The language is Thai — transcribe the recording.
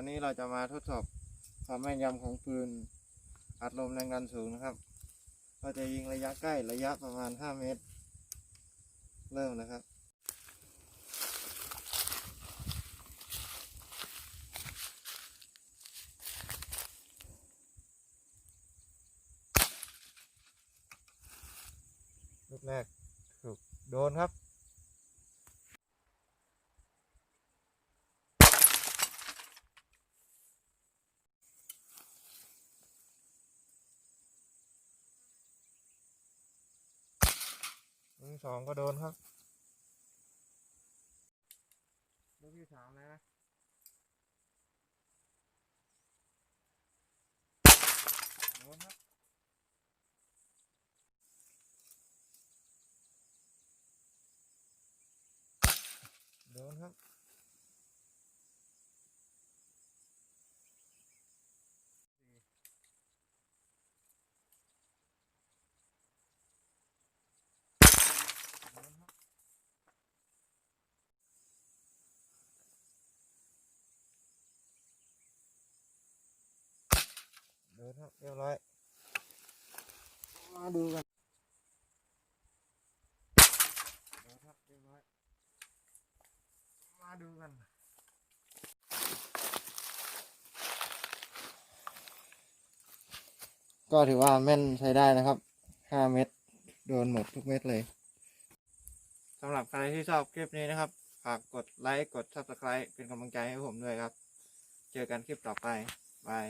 วันนี้เราจะมาทดสอบความแม่นยำของปืนอัดลมแรงดันสูงนะครับเราจะยิงระยะใกล้ระยะประมาณ 5 เมตร เริ่มนะครับลูกแรกถูกโดนครับ ที่สองก็โดนครับ ลูกที่สามนะโดนครับโดนครับ โดนครับเรียบร้อย มาดูกันโดครับเรียบร้อย มาดูกันก็ถือว่าแม่นใช้ได้นะครับ 5 เม็ดโดนหมดทุกเม็ดเลยสำหรับใครที่ชอบคลิปนี้นะครับ ฝากกดไลค์ กด Subscribe เป็นกำลังใจให้ผมด้วยครับ เจอกันคลิปต่อไป บาย